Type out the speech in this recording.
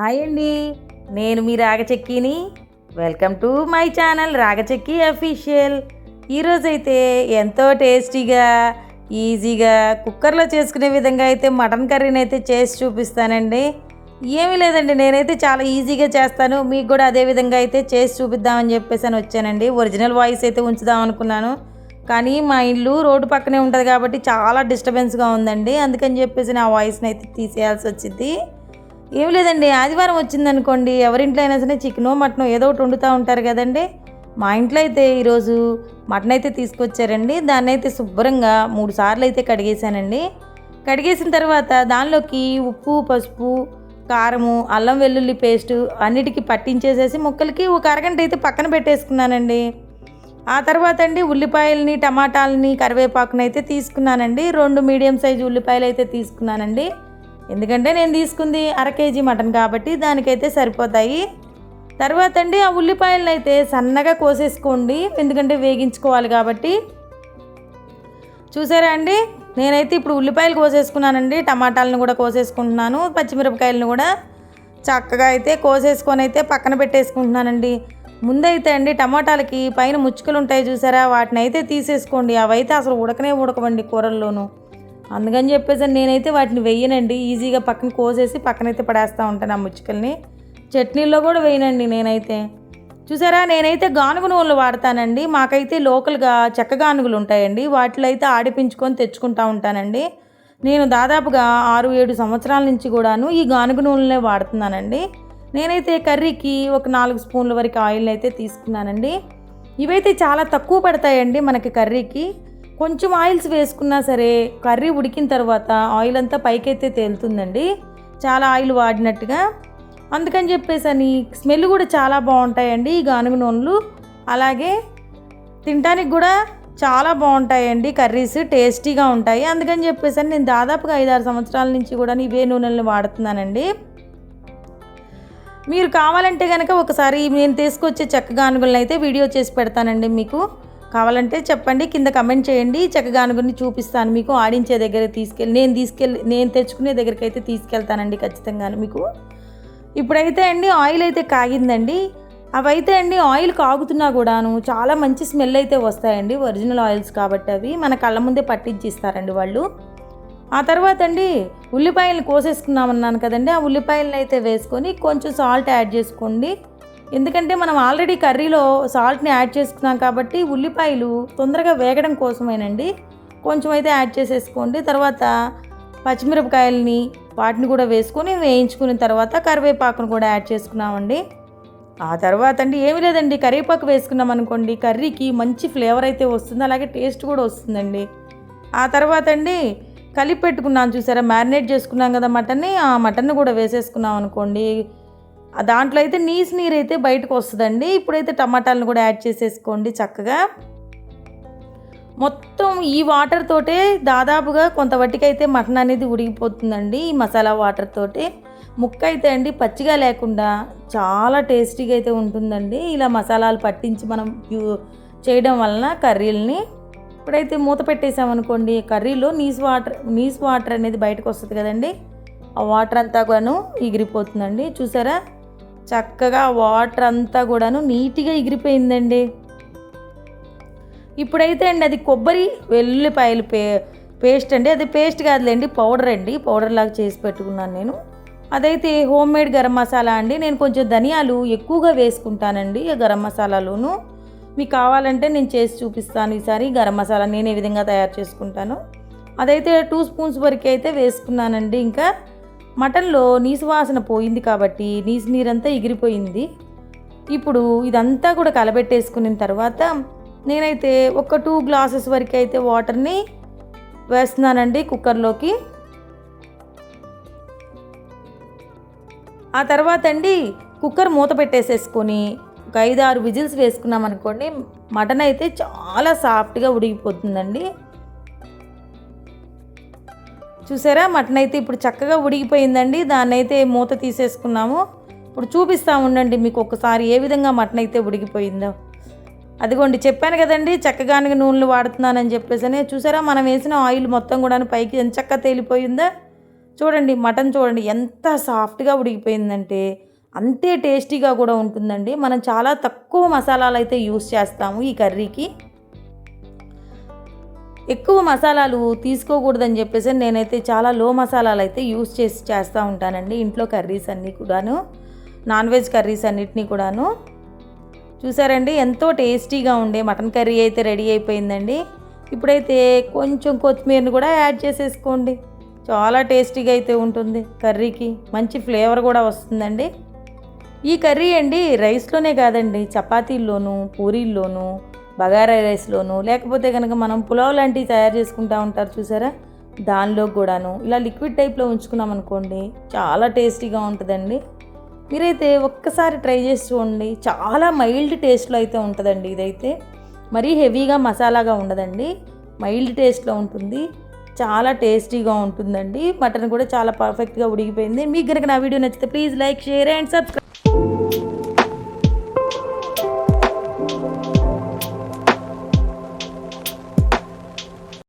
Hi అండి. నేను మీ రాగచెక్కిని. Welcome to my channel Ragachekki official. ఈరోజైతే ఎంతో టేస్టీగా ఈజీగా కుక్కర్లో చేసుకునే విధంగా అయితే మటన్ కర్రీని అయితే చేసి చూపిస్తానండి. ఏమీ లేదండి నేనైతే చాలా ఈజీగా చేస్తాను. మీకు కూడా అదే విధంగా అయితే చేసి చూపిద్దామని చెప్పేసి అని వచ్చానండి. ఒరిజినల్ వాయిస్ అయితే ఉంచుదాం అనుకున్నాను. కానీ మా ఇల్లు రోడ్డు పక్కనే ఉంటుంది కాబట్టి చాలా డిస్టర్బెన్స్గా ఉందండి. అందుకని చెప్పేసి నా వాయిస్ని అయితే తీసేయాల్సి వచ్చింది ఏం లేదండి ఆదివారం వచ్చిందనుకోండి ఎవరింట్లో అయినా సరే చికెనో మటనో ఏదో ఒకటి వండుతూ ఉంటారు కదండి. మా ఇంట్లో అయితే ఈరోజు మటన్ అయితే తీసుకొచ్చారండి. దాన్ని అయితే శుభ్రంగా మూడు సార్లు అయితే కడిగేశానండి. కడిగేసిన తర్వాత దానిలోకి ఉప్పు పసుపు కారము అల్లం వెల్లుల్లి పేస్టు అన్నిటికీ పట్టించేసేసి ముక్కలకి ఒక అరగంట అయితే పక్కన పెట్టేసుకున్నానండి. ఆ తర్వాత అండి ఉల్లిపాయలని టమాటాలని కరివేపాకుని అయితే తీసుకున్నానండి. రెండు మీడియం సైజు ఉల్లిపాయలు అయితే తీసుకున్నానండి. ఎందుకంటే నేను తీసుకుంది అర కేజీ మటన్ కాబట్టి దానికైతే సరిపోతాయి. తర్వాత అండి ఆ ఉల్లిపాయలను అయితే సన్నగా కోసేసుకోండి. ఎందుకంటే వేగించుకోవాలి కాబట్టి. చూసారా అండి? నేనైతే ఇప్పుడు ఉల్లిపాయలు కోసేసుకున్నానండి. టమాటాలను కూడా కోసేసుకుంటున్నాను. పచ్చిమిరపకాయలను కూడా చక్కగా అయితే కోసేసుకొని అయితే పక్కన పెట్టేసుకుంటున్నానండి. ముందైతే అండి టమాటాలకి పైన ముచ్చుకలు ఉంటాయి చూసారా? వాటిని అయితే తీసేసుకోండి. అవైతే అసలు ఉడకనే ఉడకవండి కూరల్లోనూ. అందుకని చెప్పేసి నేనైతే వాటిని వెయ్యనండి ఈజీగా పక్కన కోసేసి పక్కనైతే పడేస్తూ ఉంటాను ఆ ముచ్చుకల్ని. చట్నీల్లో కూడా వేయనండి నేనైతే. చూసారా? నేనైతే గానుగ నూనెలు వాడతానండి. మాకైతే లోకల్గా చెక్క గానుగులు ఉంటాయండి. వాటిలో అయితే ఆడిపించుకొని తెచ్చుకుంటా ఉంటానండి. నేను దాదాపుగా ఆరు ఏడు సంవత్సరాల నుంచి కూడాను ఈ గానుగ నూనెలే వాడుతున్నానండి. నేనైతే కర్రీకి ఒక నాలుగు స్పూన్ల వరకు ఆయిల్ అయితే తీసుకున్నానండి. ఇవైతే చాలా తక్కువ పడతాయండి మనకి కర్రీకి. కొంచెం ఆయిల్స్ వేసుకున్నా సరే కర్రీ ఉడికిన తర్వాత ఆయిల్ అంతా పైకైతే తేలుతుందండి. చాలా ఆయిల్ వాడినట్టుగా. అందుకని చెప్పేసని అని స్మెల్ కూడా చాలా బాగుంటాయండి ఈ గానుగ నూనెలు. అలాగే తినడానికి కూడా చాలా బాగుంటాయండి కర్రీస్ టేస్టీగా ఉంటాయి. అందుకని చెప్పేసి నేను దాదాపుగా ఐదారు సంవత్సరాల నుంచి కూడా ఇవే నూనెలను వాడుతున్నానండి. మీరు కావాలంటే కనుక ఒకసారి నేను తీసుకొచ్చే చెక్క గానుగులను అయితే వీడియో చేసి పెడతానండి మీకు. కావాలంటే చెప్పండి కింద కమెంట్ చేయండి. చెక్క గానుగుని చూపిస్తాను మీకు. ఆడించే దగ్గర తీసుకెళ్ళి నేను తీసుకెళ్ళి నేను తెచ్చుకునే దగ్గరికి అయితే తీసుకెళ్తానండి ఖచ్చితంగా మీకు. ఇప్పుడైతే అండి ఆయిల్ అయితే కాగిందండి. అవైతే అండి ఆయిల్ కాగుతున్నా కూడాను చాలా మంచి స్మెల్ అయితే వస్తాయండి. ఒరిజినల్ ఆయిల్స్ కాబట్టి అవి మన కళ్ళ ముందే పట్టించిస్తారండి వాళ్ళు. ఆ తర్వాత అండి ఉల్లిపాయలు కోసేసుకున్నామన్నాను కదండి. ఆ ఉల్లిపాయలను అయితే వేసుకొని కొంచెం సాల్ట్ యాడ్ చేసుకోండి. ఎందుకంటే మనం ఆల్రెడీ కర్రీలో సాల్ట్ని యాడ్ చేసుకున్నాం కాబట్టి ఉల్లిపాయలు తొందరగా వేగడం కోసమేనండి. కొంచెం అయితే యాడ్ చేసేసుకోండి. తర్వాత పచ్చిమిరపకాయలని వాటిని కూడా వేసుకొని వేయించుకున్న తర్వాత కరివేపాకును కూడా యాడ్ చేసుకున్నామండి. ఆ తర్వాత అండి ఏమీ లేదండి. కరివేపాకు వేసుకున్నాం అనుకోండి కర్రీకి మంచి ఫ్లేవర్ అయితే వస్తుంది. అలాగే టేస్ట్ కూడా వస్తుందండి. ఆ తర్వాత అండి కలిపి పెట్టుకున్నాను చూసారా? మ్యారినేట్ చేసుకున్నాం కదా మటన్ని. ఆ మటన్ కూడా వేసేసుకున్నాం అనుకోండి. దాంట్లో అయితే నీసు నీరు అయితే బయటకు వస్తుందండి. ఇప్పుడైతే టమాటాలను కూడా యాడ్ చేసేసుకోండి చక్కగా. మొత్తం ఈ వాటర్ తోటే దాదాపుగా కొంత వట్టికైతే మటన్ అనేది ఉడికిపోతుందండి ఈ మసాలా వాటర్ తోటి. ముక్క అయితే అండి పచ్చిగా లేకుండా చాలా టేస్టీగా అయితే ఉంటుందండి. ఇలా మసాలాలు పట్టించి మనం యూ- చేయడం వలన కర్రీలని. ఇప్పుడైతే మూత పెట్టేసామనుకోండి కర్రీలో నీస్ వాటర్ నీస్ వాటర్ అనేది బయటకు వస్తుంది కదండి. ఆ వాటర్ అంతా కూడాను ఎగిరిపోతుందండి. చూసారా? చక్కగా వాటర్ అంతా కూడాను నీట్గా ఎగిరిపోయిందండి. ఇప్పుడైతే అండి అది కొబ్బరి వెల్లుల్లిపాయలు పే పేస్ట్ అండి. అది పేస్ట్ కాదులేండి పౌడర్ అండి. పౌడర్ లాగా చేసి పెట్టుకున్నాను నేను. అదైతే హోమ్ మేడ్ గరం మసాలా అండి. నేను కొంచెం ధనియాలు ఎక్కువగా వేసుకుంటానండి గరం మసాలాలోను. మీకు కావాలంటే నేను చేసి చూపిస్తాను ఈసారి. గరం మసాలా నేను ఏ విధంగా తయారు చేసుకుంటాను. అదైతే టూ స్పూన్స్ వరకు అయితే వేసుకున్నానండి. ఇంకా మటన్లో నీసు వాసన పోయింది కాబట్టి నీసు నీరంతా ఎగిరిపోయింది. ఇప్పుడు ఇదంతా కూడా కలబెట్టేసుకున్న తర్వాత నేనైతే ఒక టూ గ్లాసెస్ వరకు అయితే వాటర్ని వేస్తున్నానండి కుక్కర్లోకి. ఆ తర్వాత అండి కుక్కర్ మూత పెట్టేసేసుకొని ఒక ఐదు ఆరు విజిల్స్ వేసుకున్నాం అనుకోండి మటన్ అయితే చాలా సాఫ్ట్గా ఉడికిపోతుందండి. చూసారా? మటన్ అయితే ఇప్పుడు చక్కగా ఉడికిపోయిందండి. దాన్ని అయితే మూత తీసేసుకున్నాము. ఇప్పుడు చూపిస్తా ఉండండి మీకు ఒకసారి ఏ విధంగా మటన్ అయితే ఉడికిపోయిందో. అదిగోండి చెప్పాను కదండి చక్కగానికి నూనెలు వాడుతున్నానని చెప్పేసి చూసారా? మనం వేసిన ఆయిల్ మొత్తం కూడా పైకి ఎంత చక్కగా తేలిపోయిందా? చూడండి మటన్ చూడండి ఎంత సాఫ్ట్గా ఉడికిపోయిందంటే అంతే టేస్టీగా కూడా ఉంటుందండి. మనం చాలా తక్కువ మసాలాలు అయితే యూస్ చేస్తాము ఈ కర్రీకి. ఎక్కువ మసాలాలు తీసుకోకూడదని చెప్పేసి నేనైతే చాలా లో మసాలాలు అయితే యూస్ చేసి చేస్తూ ఉంటానండి. ఇంట్లో కర్రీస్ అన్నీ కూడాను నాన్ వెజ్ కర్రీస్ అన్నిటినీ కూడాను. చూసారండి ఎంతో టేస్టీగా ఉండే మటన్ కర్రీ అయితే రెడీ అయిపోయిందండి. ఇప్పుడైతే కొంచెం కొత్తిమీరని కూడా యాడ్ చేసేసుకోండి. చాలా టేస్టీగా అయితే ఉంటుంది కర్రీకి. మంచి ఫ్లేవర్ కూడా వస్తుందండి. ఈ కర్రీ అండి రైస్లోనే కాదండి చపాతీల్లోనూ పూరీల్లోనూ బగారా రైస్లోను లేకపోతే కనుక మనం పులావ్ లాంటివి తయారు చేసుకుంటా ఉంటారు చూసారా? దానిలో కూడాను. ఇలా లిక్విడ్ టైప్లో ఉంచుకున్నాం అనుకోండి చాలా టేస్టీగా ఉంటుందండి. మీరైతే ఒక్కసారి ట్రై చేసి చూడండి. చాలా మైల్డ్ టేస్ట్లో అయితే ఉంటుందండి ఇదైతే. మరీ హెవీగా మసాలాగా ఉండదండి. మైల్డ్ టేస్ట్లో ఉంటుంది. చాలా టేస్టీగా ఉంటుందండి. మటన్ కూడా చాలా పర్ఫెక్ట్గా ఉడికిపోయింది. మీకు కనుక నా వీడియో నచ్చితే please like share and subscribe